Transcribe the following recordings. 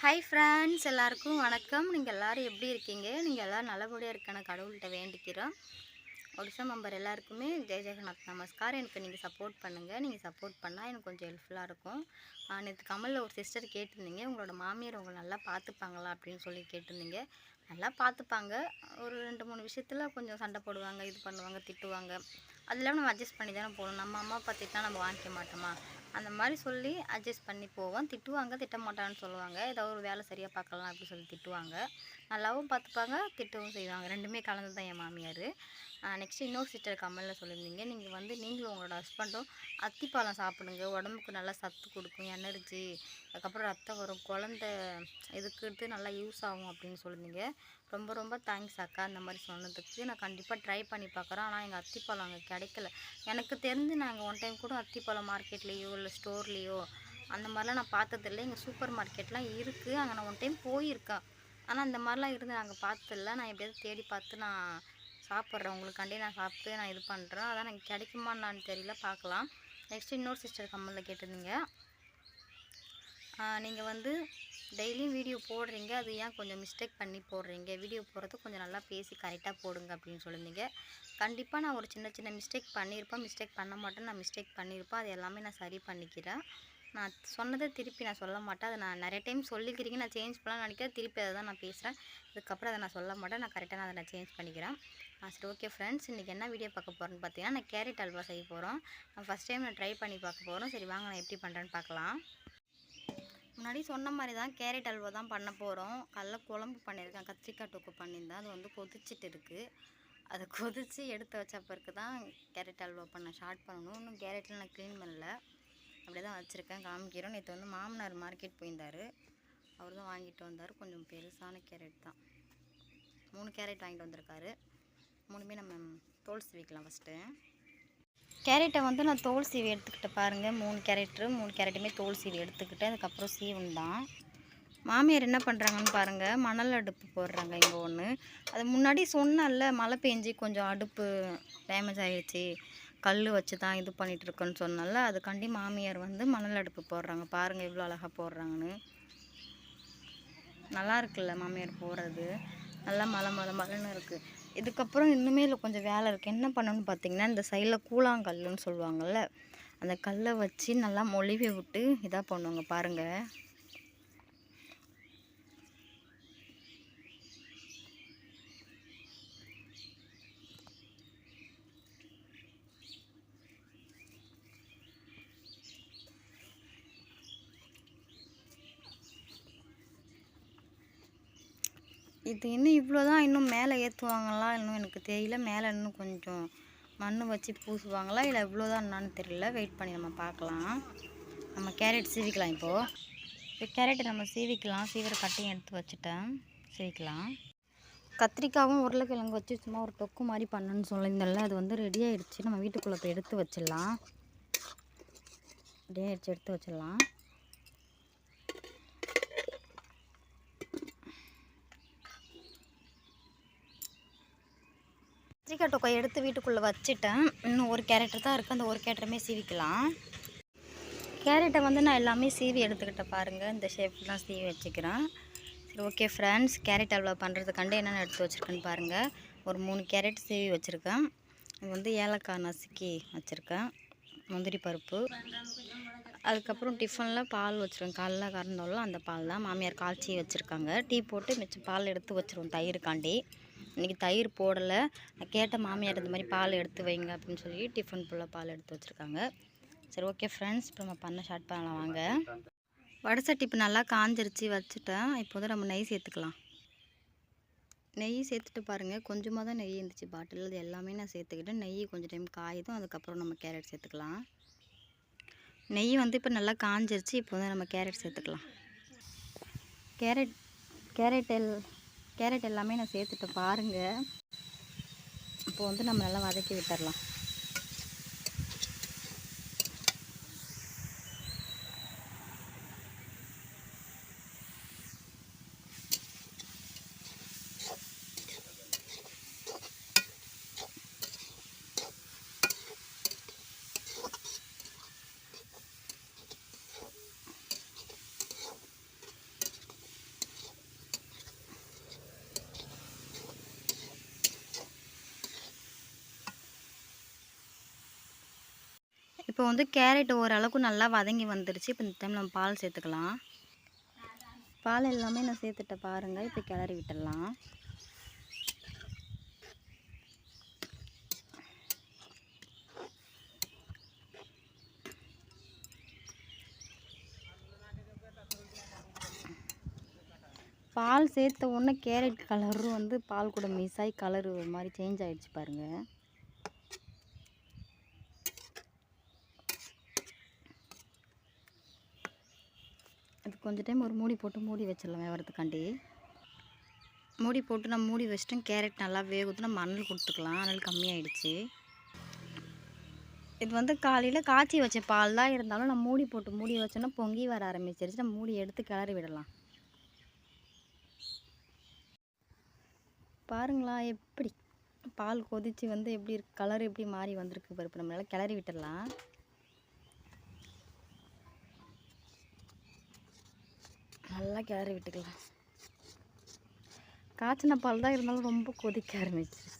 Hi friends எல்லாருக்கும் வணக்கம். நீங்கள் எல்லோரும் எப்படி இருக்கீங்க? நீங்கள் எல்லோரும் நல்லபடியாக இருக்கான கடவுள்கிட்ட வேண்டிக்கிறோம். ஒடிசா மெம்பர் எல்லாருக்குமே ஜெய் ஜெகநாத் நமஸ்கார் எனக்கு நீங்கள் சப்போர்ட் பண்ணுங்கள் நீங்கள் சப்போர்ட் பண்ணால் எனக்கு கொஞ்சம் ஹெல்ப்ஃபுல்லாக இருக்கும். நேற்று கமலில் ஒரு சிஸ்டர் கேட்டிருந்தீங்க. உங்களோட மாமியார் உங்களை நல்லா பார்த்துப்பாங்களா அப்படின்னு சொல்லி கேட்டிருந்தீங்க. நல்லா பார்த்துப்பாங்க. ஒரு ரெண்டு மூணு விஷயத்தில் கொஞ்சம் சண்டை போடுவாங்க இது பண்ணுவாங்க திட்டுவாங்க. அதெல்லாம் நம்ம அட்ஜஸ்ட் பண்ணி தானே போகணும். நம்ம அம்மா அப்பா திட்டினா நம்ம வாங்கிக்க மாட்டோமா? அந்த மாதிரி சொல்லி அட்ஜஸ்ட் பண்ணி போவோம் திட்டுவாங்க திட்டமாட்டான்னு சொல்லுவாங்க. ஏதாவது ஒரு வேலை சரியாக பார்க்கலாம் அப்படின்னு சொல்லி திட்டுவாங்க. நல்லாவும் பார்த்துப்பாங்க திட்டவும் செய்வாங்க. ரெண்டுமே கலந்து தான் என் மாமியார். நெக்ஸ்ட் இன்னொரு சிஸ்டர் கமலில் சொல்லியிருந்தீங்க. நீங்கள் வந்து நீங்களும் உங்களோட ஹஸ்பண்டும் அத்திப்பழம் சாப்பிடுங்க. உடம்புக்கு நல்லா சத்து கொடுக்கும் எனர்ஜி அதுக்கப்புறம் ரத்தம் வரும். குழந்த இதுக்கு நல்லா யூஸ் ஆகும் அப்படின்னு சொல்லியிருந்தீங்க. ரொம்ப ரொம்ப தேங்க்ஸ் அக்கா. இந்த மாதிரி சொன்னதுக்கு நான் கண்டிப்பாக ட்ரை பண்ணி பார்க்குறேன். ஆனால் எங்கள் அத்திப்பழம் அங்கே கிடைக்கல. எனக்கு தெரிஞ்சு நாங்கள் ஒன் டைம் கூட அத்திப்பழம் மார்க்கெட்லேயோ இல்லை ஸ்டோர்லேயோ அந்த மாதிரிலாம் நான் பார்த்ததில்ல. எங்கள் சூப்பர் மார்க்கெட்லாம் இருக்குது அங்கே நான் ஒன் டைம் போயிருக்கேன். ஆனால் அந்த மாதிரிலாம் இருந்து நாங்கள் பார்த்ததில்ல. நான் எப்படியாவது தேடி பார்த்து நான் சாப்பிட்றேன். உங்களுக்காண்டி நான் சாப்பிட்டு நான் இது பண்ணுறேன் அதான் எனக்கு கிடைக்குமான்னு தெரியல. பார்க்கலாம். நெக்ஸ்ட் இன்னொரு சிஸ்டர் கம்மலில் கேட்டிருந்தீங்க. நீங்கள் வந்து டெய்லியும் வீடியோ போடுறீங்க அது ஏன் கொஞ்சம் மிஸ்டேக் பண்ணி போடுறீங்க? வீடியோ போடுறது கொஞ்சம் நல்லா பேசி கரெக்டாக போடுங்க அப்படின்னு சொல்லியிருந்தீங்க. கண்டிப்பாக நான் ஒரு சின்ன சின்ன மிஸ்டேக் பண்ணியிருப்பேன். மிஸ்டேக் பண்ண மாட்டேன். நான் மிஸ்டேக் பண்ணியிருப்பேன். அது எல்லாமே நான் சரி பண்ணிக்கிறேன். நான் சொன்னதை திருப்பி நான் சொல்ல மாட்டேன். அதை நான் நிறைய டைம் சொல்லிக்கிறீங்க. நான் சேஞ்ச் பண்ணலாம்னு நினைக்கிறேன். திருப்பி அதை தான் நான் பேசுகிறேன் இதுக்கப்புறம் அதை நான் சொல்ல மாட்டேன். நான் கரெக்டாக நான் அதை நான் சேஞ்ச் பண்ணிக்கிறேன். சரி ஓகே ஃப்ரெண்ட்ஸ் இன்றைக்கி என்ன வீடியோ பார்க்க போகிறேன்னு பார்த்தீங்கன்னா நான் கேரட் அல்வா செய்ய போகிறோம் நான் ஃபஸ்ட் டைம் நான் ட்ரை பண்ணி பார்க்க போகிறோம் சரி வாங்க நான் எப்படி பண்ணுறேன்னு பார்க்கலாம். முன்னாடி சொன்ன மாதிரி தான் கேரட் அல்வா தான் பண்ண போகிறோம் கடல குழம்பு பண்ணியிருக்கேன். கத்திரிக்காய் தொக்கு பண்ணியிருந்தேன். அது வந்து கொதிச்சிட்டு இருக்குது அதை கொதித்து எடுத்து வச்ச பிறகு தான் கேரட் அல்வா பண்ண ஸ்டார்ட் பண்ணணும். இன்னும் கேரட்டில் நான் க்ளீன் பண்ணல. அப்படியே தான் வச்சுருக்கேன். காமிக்கிறோம் நேற்று வந்து மாமனார் மார்க்கெட் போயிருந்தார். அவர் தான் வாங்கிட்டு வந்தார். கொஞ்சம் பெருசான கேரட் தான். மூணு கேரட் வாங்கிட்டு வந்திருக்காரு. மூணுமே நம்ம தோல் சீவிக்கலாம் ஃபஸ்ட்டு கேரட்டை வந்து நான் தோல் சீவி எடுத்துக்கிட்டேன் பாருங்கள் மூணு கேரட்டு மூணு கேரட்டுமே தோல் சீவி எடுத்துக்கிட்டு அதுக்கப்புறம் சீவன் தான். மாமியார் என்ன பண்ணுறாங்கன்னு பாருங்கள் மணல் அடுப்பு போடுறாங்க இங்கே ஒன்று அது முன்னாடி சொன்னல மழை பெஞ்சி கொஞ்சம் அடுப்பு டேமேஜ் ஆகிடுச்சி கல் வச்சு தான் இது பண்ணிகிட்டு இருக்கோன்னு சொன்னால அதுக்காண்டி மாமியார் வந்து மணல் அடுப்பு போடுறாங்க. பாருங்கள் இவ்வளோ அழகாக போடுறாங்கன்னு. நல்லா இருக்குல்ல மாமியார் போடுறது. நல்லா மலை மலை மலைன்னு இருக்குது இதுக்கப்புறம் இன்னுமே இல்லை கொஞ்சம் வேலை இருக்குது என்ன பண்ணணும்னு பார்த்தீங்கன்னா இந்த சைடில் கூழாங்கல்லுன்னு சொல்லுவாங்கள்ல அந்த கல்லை வச்சு நல்லா மொழிவி விட்டு இதாக பண்ணுவாங்க பாருங்கள் இது இன்னும் இவ்வளோ தான் இன்னும் மேலே ஏற்றுவாங்களா இன்னும் எனக்கு தெரியல. மேலே இன்னும் கொஞ்சம் மண் வச்சு பூசுவாங்களா இல்லை இவ்வளோ தான் என்னான்னு தெரியல. வெயிட் பண்ணி நம்ம பார்க்கலாம். நம்ம கேரட் சீவிக்கலாம் இப்போது இப்போ கேரட்டை நம்ம சீவிக்கலாம். சீவிர கட்டையும் எடுத்து வச்சுட்டேன். சீவிக்கலாம். கத்திரிக்காவும் உருளைக்கிழங்கு வச்சு சும்மா ஒரு தொக்கு மாதிரி பண்ணுன்னு சொல்லியிருந்தேன்ல. அது வந்து ரெடி ஆகிடுச்சு நம்ம வீட்டுக்குள்ளே போய் எடுத்து வச்சிடலாம். ரெடி ஆகிடுச்சு எடுத்து வச்சிடலாம். கத்திரிக்காய் டொக்கை எடுத்து வீட்டுக்குள்ளே வச்சுட்டேன். இன்னும் ஒரு கேரக்டர் தான் இருக்குது அந்த ஒரு கேரக்டருமே சீவிக்கலாம். கேரட்டை வந்து நான் எல்லாமே சீவி எடுத்துக்கிட்டேன் பாருங்கள் இந்த ஷேப்லாம் சீவி வச்சுக்கிறேன். சரி ஓகே ஃப்ரெண்ட்ஸ் கேரட் அல்வா பண்ணுறதுக்காண்டு என்னென்ன எடுத்து வச்சுருக்கேன்னு பாருங்கள் ஒரு மூணு கேரட் சீவி வச்சுருக்கேன். இது வந்து ஏலக்காய் நசுக்கி வச்சுருக்கேன். முந்திரி பருப்பு. அதுக்கப்புறம் டிஃபனில் பால் வச்சுருவேன். காலைல கறந்தோம்ல அந்த பால் தான். மாமியார் காய்ச்சி வச்சுருக்காங்க. டீ போட்டு மிச்சம் பால் எடுத்து வச்சுருவோம் தயிருக்காண்டி. இன்றைக்கி தயிர் போடலை. நான் கேட்ட மாமியார் இந்த மாதிரி பால் எடுத்து வைங்க அப்படின்னு சொல்லி டிஃபன் ஃபுல்லாக பால் எடுத்து வச்சுருக்காங்க. சரி ஓகே ஃப்ரெண்ட்ஸ் இப்போ நம்ம பண்ண ஸ்டார்ட் பண்ணலாம் வாங்க. வடை சட்டி இப்போ நல்லா காஞ்சிருச்சு வச்சுட்டேன். இப்போ வந்து நம்ம நெய் சேர்த்துக்கலாம். நெய் சேர்த்துட்டு பாருங்கள் கொஞ்சமாக தான் நெய் இருந்துச்சு பாட்டில். அது எல்லாமே நான் சேர்த்துக்கிட்டேன். நெய் கொஞ்சம் டைம் காயுதும் அதுக்கப்புறம் நம்ம கேரட் சேர்த்துக்கலாம். நெய் வந்து இப்போ நல்லா காஞ்சிருச்சு இப்போ வந்து நம்ம கேரட் சேர்த்துக்கலாம். கேரட் கேரட் எல் கேரட் எல்லாமே நான் சேர்த்துட்டேன் பாருங்கள் இப்போ வந்து நம்ம நல்லா வதக்கி விட்டுடலாம் இப்போ வந்து கேரட் ஓரளவுக்கு நல்லா வதங்கி வந்துருச்சு. இப்போ இந்த டைம் நம்ம பால் சேர்த்துக்கலாம். பால் எல்லாமே நான் சேர்த்துட்டேன் பாருங்கள் இப்போ கிளறி விட்டுடலாம். பால் சேர்த்த உடனே கேரட் கலரும் வந்து பால் கூட மிஸ் ஆகி கலர் ஒரு மாதிரி சேஞ்ச் ஆகிடுச்சு பாருங்கள் கொஞ்சம் டைம் ஒரு மூடி போட்டு மூடி வச்சிடலாம் வேகிறதுக்காண்டி மூடி போட்டு நம்ம மூடி வச்சிட்டோம் கேரட் நல்லா வேகுது நம்ம மணல் கொடுத்துக்கலாம். அனல் கம்மியாயிடுச்சு. இது வந்து காலையில் காய்ச்சி வச்ச பால் தான் இருந்தாலும் நம்ம மூடி போட்டு மூடி வச்சோன்னா பொங்கி வர ஆரம்பிச்சிருச்சு. நம்ம மூடி எடுத்து கிளறி விடலாம். பாருங்களா எப்படி? பால் கொதித்து வந்து எப்படி கலர் எப்படி மாறி வந்திருக்கு பருப்பு நம்மளால் கிளறி விட்டுடலாம். நல்லா கிளறி விட்டுக்கலாம். காய்ச்சின பால் தான் இருந்தாலும் ரொம்ப கொதிக்க ஆரம்பிச்சிருச்சு.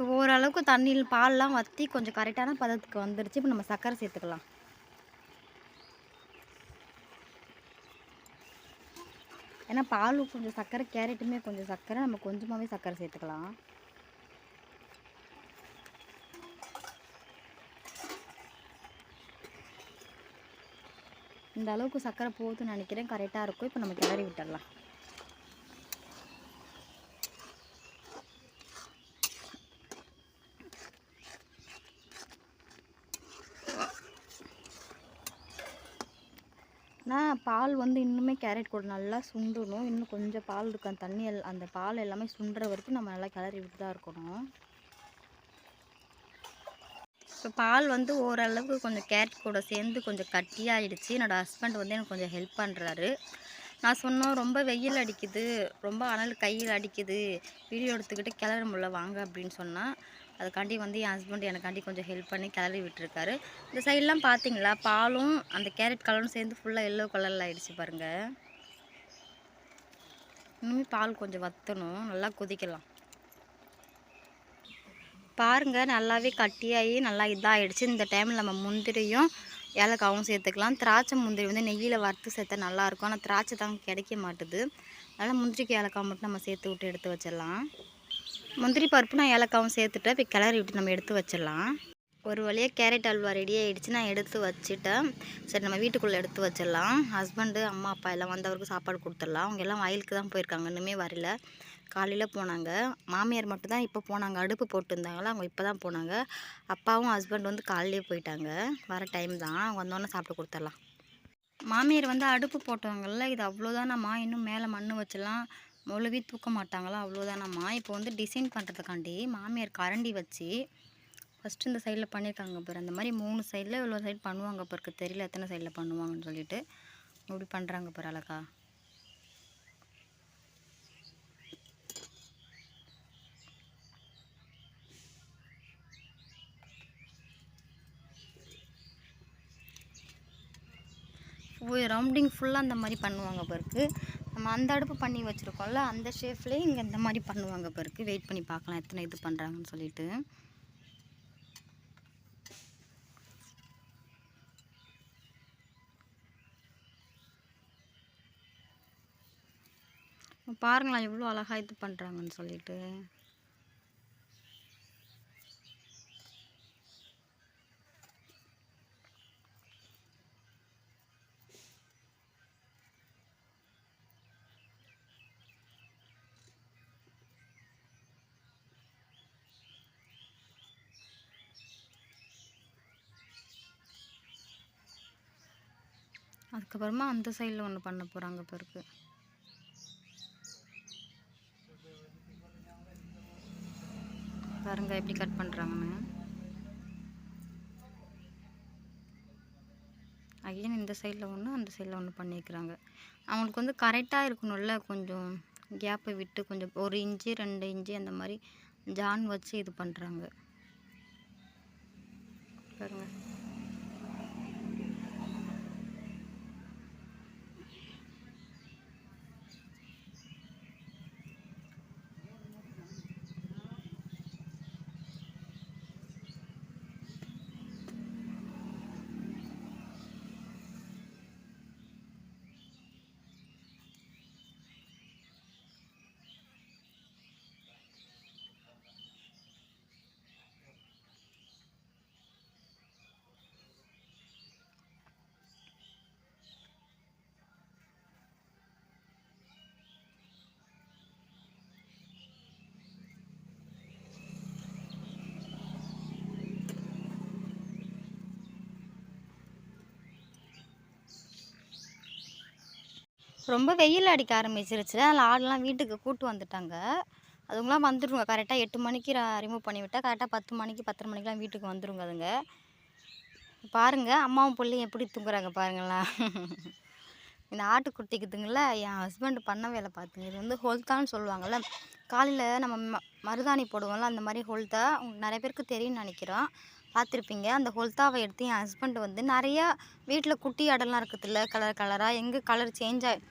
இப்போ ஓரளவுக்கு தண்ணியில் பால்லாம் வற்றி கொஞ்சம் கரெக்டான பதத்துக்கு வந்துருச்சு. இப்போ நம்ம சர்க்கரை சேர்த்துக்கலாம். ஏன்னா பால் கொஞ்சம் சர்க்கரை கேரட்டுமே கொஞ்சம் சர்க்கரை. நம்ம கொஞ்சமாகவே சர்க்கரை சேர்த்துக்கலாம். இந்த அளவுக்கு சர்க்கரை போகுதுன்னு நினைக்கிறேன். கரெக்டாக இருக்கும். இப்போ நம்ம கிளறி விட்டுடலாம் ஆனால் பால் வந்து இன்னுமே கேரட் கூட நல்லா சுண்டணும். இன்னும் கொஞ்சம் பால் இருக்கு அந்த தண்ணி எல் அந்த பால் எல்லாமே சுண்டுற வரைக்கும் நம்ம நல்லா கிளறி விட்டு தான் இருக்கணும். இப்போ பால் வந்து ஓரளவுக்கு கொஞ்சம் கேரட் கூட சேர்ந்து கொஞ்சம் கட்டியாகிடுச்சு என்னோடய ஹஸ்பண்ட் வந்து எனக்கு கொஞ்சம் ஹெல்ப் பண்ணுறாரு நான் சொன்னோம் ரொம்ப வெயில் அடிக்குது. ரொம்ப அனல் கையில் அடிக்குது. வீடியோ எடுத்துக்கிட்டு கிளற முடியல. வாங்க அப்படின்னு சொன்னால் அதுக்காண்டி வந்து என் ஹஸ்பண்ட் எனக்காண்டி கொஞ்சம் ஹெல்ப் பண்ணி கிளறி விட்டுருக்காரு. இந்த சைட்லாம் பார்த்தீங்களா பாலும் அந்த கேரட் கலரும் சேர்ந்து ஃபுல்லாக எல்லோ கலரில் ஆயிடுச்சு பாருங்கள் இன்னுமே பால் கொஞ்சம் வற்றணும் நல்லா கொதிக்கலாம். பாருங்கள் நல்லாவே கட்டியாகி நல்லா இதாகிடுச்சு இந்த டைமில் நம்ம முந்திரியும் ஏலக்காவும் சேர்த்துக்கலாம். திராட்சை முந்திரி வந்து நெய்யில் வறுத்து சேர்த்தா நல்லாயிருக்கும் ஆனால் திராட்சை தான் கிடைக்க மாட்டுது. அதனால் முந்திரிக்கு ஏலக்காய் மட்டும் நம்ம சேர்த்து விட்டு எடுத்து வச்சிடலாம். முந்திரி பருப்பு நான் ஏலக்காவும் சேர்த்துட்டு இப்போ கிளறி விட்டு நம்ம எடுத்து வச்சிடலாம். ஒரு வழியாக கேரட் அல்வா ரெடி ஆகிடுச்சு நான் எடுத்து வச்சுட்டேன். சரி நம்ம வீட்டுக்குள்ளே எடுத்து வச்சிடலாம். ஹஸ்பண்டு அம்மா அப்பா எல்லாம் வந்தவருக்கு சாப்பாடு கொடுத்துடலாம். அவங்க எல்லாம் வயலுக்கு தான் போயிருக்காங்க. இன்னுமே வரல. காலையில் போனாங்க. மாமியார் மட்டும் தான் இப்போ போனாங்க. அடுப்பு போட்டுருந்தாங்களா அவங்க இப்போ தான் போனாங்க. அப்பாவும் ஹஸ்பண்ட் வந்து காலையிலே போயிட்டாங்க. வர டைம் தான். அவங்க வந்தோடனே சாப்பிட்டு கொடுத்துடலாம். மாமியார் வந்து அடுப்பு போட்டவங்கள்ல இது அவ்வளோதானம்மா இன்னும் மேலே மண் வச்சலாம் மொழுவி தூக்க மாட்டாங்களா? அவ்வளோதானம்மா இப்போ வந்து டிசைன் பண்ணுறதுக்காண்டி மாமியார் கரண்டி வச்சு ஃபஸ்ட்டு இந்த சைடில் பண்ணியிருக்காங்க பாரு. அந்த மாதிரி மூணு சைடில் இவ்வளோ சைடு பண்ணுவாங்க பாருக்கு தெரியல எத்தனை சைடில் பண்ணுவாங்கன்னு சொல்லிட்டு இப்படி பண்ணுறாங்க பாரு அழகா. ரவுண்டிங் ஃபுல்லாக அந்த மாதிரி பண்ணுவாங்க பிறகு நம்ம அந்த அடுப்பு பண்ணி வச்சுருக்கோம்ல அந்த ஷேப்லேயே இங்கே இந்த மாதிரி பண்ணுவாங்க பிறகு வெயிட் பண்ணி பார்க்கலாம் எத்தனை இது பண்ணுறாங்கன்னு சொல்லிட்டு. பாருங்களேன் எவ்வளோ அழகாக இது பண்ணுறாங்கன்னு சொல்லிட்டு. அதுக்கப்புறமா அந்த சைடில் ஒன்று பண்ண போகிறாங்க பிறகு. பாருங்கள் எப்படி கட் பண்ணுறாங்கன்னு அகைன் இந்த சைடில் ஒன்று அந்த சைடில் ஒன்று பண்ணியிருக்கிறாங்க அவங்களுக்கு வந்து கரெக்டாக இருக்கணும்ல கொஞ்சம் கேப்பை விட்டு கொஞ்சம் ஒரு இன்ச்சு ரெண்டு இன்ச்சு அந்த மாதிரி ஜான் வச்சு இது பண்ணுறாங்க பாருங்க. ரொம்ப வெயில் அடிக்க ஆரம்பிச்சிருச்சு. அதில் ஆடெலாம் வீட்டுக்கு கூட்டு வந்துட்டாங்க. அதுங்களாம் வந்துடுங்க கரெக்டாக எட்டு மணிக்கு ரிமூவ் பண்ணிவிட்டால் கரெக்டாக பத்து மணிக்கு பத்தரை மணிக்கெலாம் வீட்டுக்கு வந்துடுங்க அதுங்க. பாருங்கள் அம்மாவும் பிள்ளையும் எப்படி தூங்குறாங்க பாருங்களேன். இந்த ஆட்டு குட்டிக்குதுங்கள என் ஹஸ்பண்ட் பண்ண வேலை பார்த்துங்க இது வந்து ஹொல்தான்னு சொல்லுவாங்கள்ல காலையில் நம்ம ம மருதாணி போடுவோம்ல அந்த மாதிரி ஹொல்தா உங்களுக்கு நிறைய பேருக்கு தெரியும்னு நினைக்கிறோம். பார்த்துருப்பீங்க. அந்த ஹொல்தாவை எடுத்து என் ஹஸ்பண்ட் வந்து நிறையா வீட்டில் குட்டி ஆடெல்லாம் இருக்குதுல்ல கலர் கலராக எங்கே கலர் சேஞ்ச் ஆகி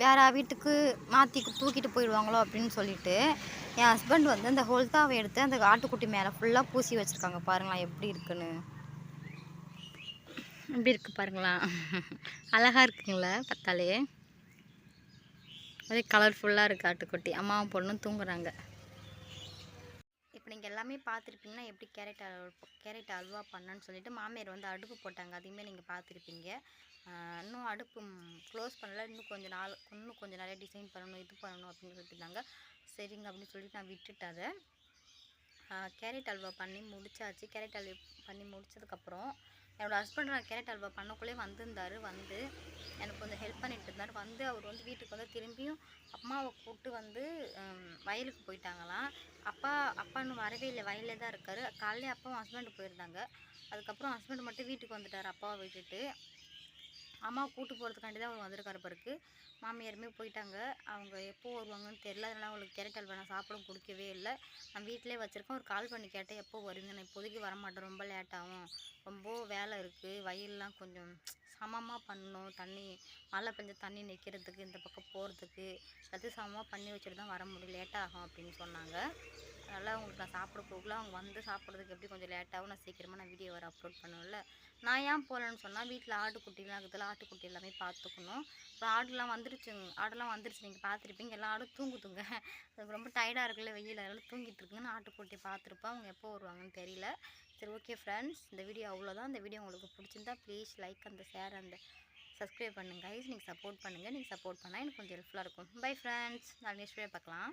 வேறு வீட்டுக்கு மாற்றி தூக்கிட்டு போயிடுவாங்களோ அப்படின்னு சொல்லிட்டு என் ஹஸ்பண்ட் வந்து அந்த ஹொல்தாவை எடுத்து அந்த ஆட்டுக்குட்டி மேலே ஃபுல்லாக பூசி வச்சுருக்காங்க. பாருங்களேன் எப்படி இருக்குன்னு. எப்படி இருக்குது பாருங்களா? அழகாக இருக்குங்களா பார்த்தாலே? அதே கலர்ஃபுல்லாக இருக்குது ஆட்டுக்குட்டி. அம்மாவும் பொண்ணும் தூங்குறாங்க. நீங்கள் எல்லாமே பார்த்துருப்பீங்கன்னா எப்படி கேரட் அல்வா கேரட் அல்வா பண்ணேன்னு சொல்லிட்டு மாமியார் வந்து அடுப்பு போட்டாங்க. அதையுமே நீங்கள் பார்த்துருப்பீங்க இன்னும் அடுப்பு க்ளோஸ் பண்ணல. இன்னும் கொஞ்சம் நாள் இன்னும் கொஞ்சம் நிறைய டிசைன் பண்ணணும் இது பண்ணணும் அப்படின்னு சொல்லிட்டுருந்தாங்க சரிங்க அப்படின்னு சொல்லிட்டு நான் விட்டுட்டேன் அதை கேரட் அல்வா பண்ணி முடிச்சாச்சு. கேரட் அல்வா பண்ணி முடிச்சதுக்கப்புறம் என்னோடய ஹஸ்பண்ட் நான் கேரட் அல்வா பண்ணக்குள்ளே வந்திருந்தார் வந்து எனக்கு கொஞ்சம் ஹெல்ப் பண்ணிட்டு இருந்தார். வந்து அவர் வந்து வீட்டுக்கு வந்து திரும்பியும் அம்மாவை கூப்பிட்டு வந்து வயலுக்கு போயிட்டாங்களாம். அப்பா அப்பா இன்னும் வரவே இல்லை வயலில் தான் இருக்கார். காலையில் அப்பாவும் ஹஸ்பண்ட் போயிருந்தாங்க. அதுக்கப்புறம் ஹஸ்பண்ட் மட்டும் வீட்டுக்கு வந்துட்டார் அப்பாவை விட்டுட்டு. அம்மா கூட்டு போகிறதுக்காண்டி தான் அவர் வந்திருக்காரு பிறகு மாமியாருமே போயிட்டாங்க. அவங்க எப்போ வருவாங்கன்னு தெரியல. அதனால் அவங்களுக்கு கேரட் அல்வா சாப்பிடும் கொடுக்கவே இல்லை. நான் வீட்டிலே வச்சுருக்கேன். ஒரு கால் பண்ணி கேட்டேன் எப்போ வருவீங்க நான் இப்போதைக்கு வரமாட்டேன். ரொம்ப லேட்டாகும் ரொம்ப வேலை இருக்குது வயல்லாம் கொஞ்சம் சமமாக பண்ணணும். தண்ணி மழை பெஞ்ச தண்ணி நிற்கிறதுக்கு இந்த பக்கம் போகிறதுக்கு எல்லாத்தையும் சமமாக பண்ணி வச்சுட்டு தான் வர முடியும். லேட்டாகும் ஆகும் அப்படின்னு சொன்னாங்க. அதனால் அவங்களுக்கு நான் சாப்பிட போகல. அவங்க வந்து சாப்பிட்றதுக்கு எப்படி கொஞ்சம் லேட்டாகவும் நான் சீக்கிரமாக நான் வீடியோ வர அப்லோட் பண்ணுவேன்ல. நான் ஏன் போகலன்னு சொன்னால் வீட்டில் ஆட்டுக்குட்டிலாம் இருக்குதுல ஆட்டுக்குட்டி எல்லாமே பார்த்துக்கணும். அப்புறம் ஆடுலாம் வந்துருச்சுங்க ஆடெல்லாம் வந்துருச்சு நீங்கள் பார்த்துருப்பீங்க. எல்லா ஆடும் தூங்குதுங்க அது ரொம்ப டயர்டாக இருக்குல்ல வெயில். அதனால் தூங்கிட்டு இருக்குன்னு ஆட்டுக்குட்டி பார்த்துருப்பேன். அவங்க எப்போ வருவாங்கன்னு தெரியல. சரி ஓகே ஃப்ரெண்ட்ஸ் இந்த வீடியோ அவ்வளோதான் இந்த வீடியோ உங்களுக்கு பிடிச்சிருந்தா ப்ளீஸ் லைக் அந்த ஷேர் அந்த சப்ஸ்கிரைப் பண்ணுங்கள் கைஸ் நீங்கள் சப்போர்ட் பண்ணுங்கள் நீங்கள் சப்போர்ட் பண்ணால் எனக்கு கொஞ்சம் ஹெல்ப்ஃபுல்லாக இருக்கும். பை ஃப்ரெண்ட்ஸ் நான் நெக்ஸ்ட் வீடியோ பார்க்கலாம்.